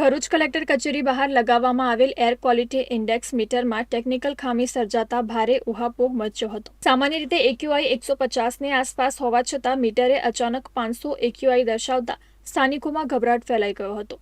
Bharuch collector કચેરી બહાર લગાવવામાં આવેલ એર ક્વોલિટી ઇન્ડેક્સ મીટરમાં ટેકનિકલ ખામી સર્જાતા ભારે ઉહાપોહ મચ્યો હતો. સામાન્ય રીતે એક્યુઆઈ એકસો પચાસની આસપાસ હોવા છતાં મીટરે અચાનક પાંચસો એક્યુઆઈ દર્શાવતા સ્થાનિકોમાં ગભરાટ ફેલાઈ ગયો હતો.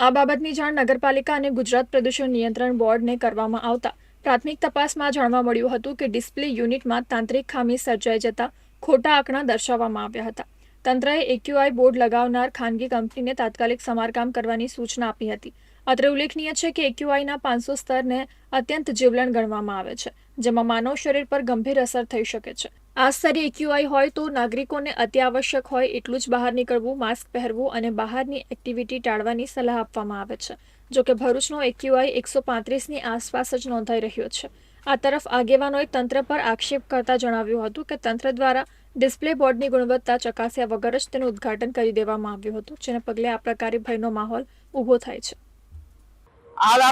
આ બાબતની જાણ નગરપાલિકા અને ગુજરાત પ્રદૂષણ નિયંત્રણ બોર્ડને કરવામાં આવતા પ્રાથમિક તપાસમાં જાણવા મળ્યું હતું કે ડિસ્પ્લે યુનિટમાં તાંત્રિક ખામી સર્જાઈ જતા ખોટા આંકડા દર્શાવવામાં આવ્યા હતા. તંત્રએ એક્યુઆઈ બોર્ડ લગાવનાર ખાનગી કંપનીને તાત્કાલિક સમારકામ કરવાની સૂચના આપી હતી. અત્રે ઉલ્લેખનીય છે કે એક્યુઆઈના પાંચસો સ્તરને અત્યંત જીવલેણ ગણવામાં આવે છે, જેમાં માનવ શરીર પર ગંભીર અસર થઈ શકે છે. આ સ્તરે એક્યુઆઈ હોય તો નાગરિકોને અત્યાવશ્યક હોય એટલું જ બહાર નીકળવું, માસ્ક પહેરવું અને બહારની એક્ટિવિટી ટાળવાની સલાહ આપવામાં આવે છે. જોકે ભરૂચનો એક્યુઆઈ એકસો પાંત્રીસની આસપાસ જ નોંધાઈ રહ્યો છે. આ તરફ આગેવાનોએ તંત્ર પર આક્ષેપ કરતા જણાવ્યું હતું કે તંત્ર દ્વારા ડિસ્પ્લે બોર્ડની ગુણવત્તા ચકાસ્યા વગર જ તેનું ઉદ્ઘાટન કરી દેવામાં આવ્યું હતું, જેને પગલે આ પ્રકારે ભયનો માહોલ ઊભો થાય છે. હાલ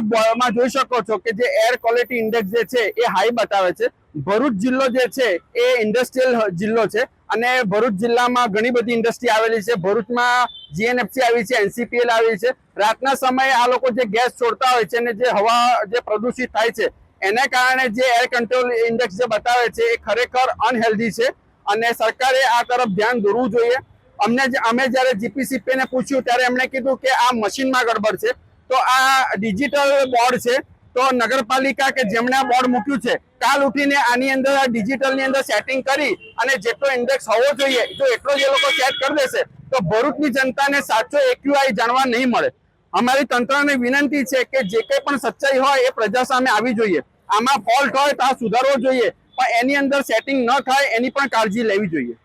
જોઈ શકો છો કે જે એર ક્વોલિટી ઇન્ડેક્સ જે છે એ હાઈ બતાવે છે. ભરૂચ જિલ્લો જે છે એ ઇન્ડસ્ટ્રીયલ જિલ્લો છે અને ભરૂચ જિલ્લામાં ઘણી બધી ઇન્ડસ્ટ્રી આવેલી છે. ભરૂચમાં જીએનએફસી આવી છે એનસીપીએલ આવી છે. રાતના સમયે આ લોકો જે ગેસ છોડતા હોય છે અને જે હવા જે પ્રદૂષિત થાય છે એને કારણે જે એર કંટ્રોલ ઇન્ડેક્સ જે બતાવે છે એ ખરેખર અનહેલ્ધી છે. અને સરકારે આ તરફ ધ્યાન દોરવું જોઈએ. અમને અમે જ્યારે જીપીસીપીને પૂછ્યું, ત્યારે એમણે કીધું કે આ મશીનમાં ગડબડ છે. તો આ ડિજિટલ બોર્ડ છે. તો નગરપાલિકા કે જેમણે આ બોર્ડ મૂક્યું છે, કાલ ઉઠીને આની અંદર આ ડિજિટલની અંદર સેટિંગ કરી અને જેટલો ઇન્ડેક્સ હોવો જોઈએ, જો એટલો જ એ લોકો સેટ કરી દેશે, તો ભરૂચની જનતાને સાચો એક્યુઆઈ જાણવા નહીં મળે. અમારી તંત્રને વિનંતી છે કે જે કંઈ પણ સચ્ચાઈ હોય એ પ્રજા સામે આવી જોઈએ. આમાં ફોલ્ટ હોય તો આ સુધારવો જોઈએ. પણ એની અંદર સેટિંગ ન થાય એની પણ કાળજી લેવી જોઈએ.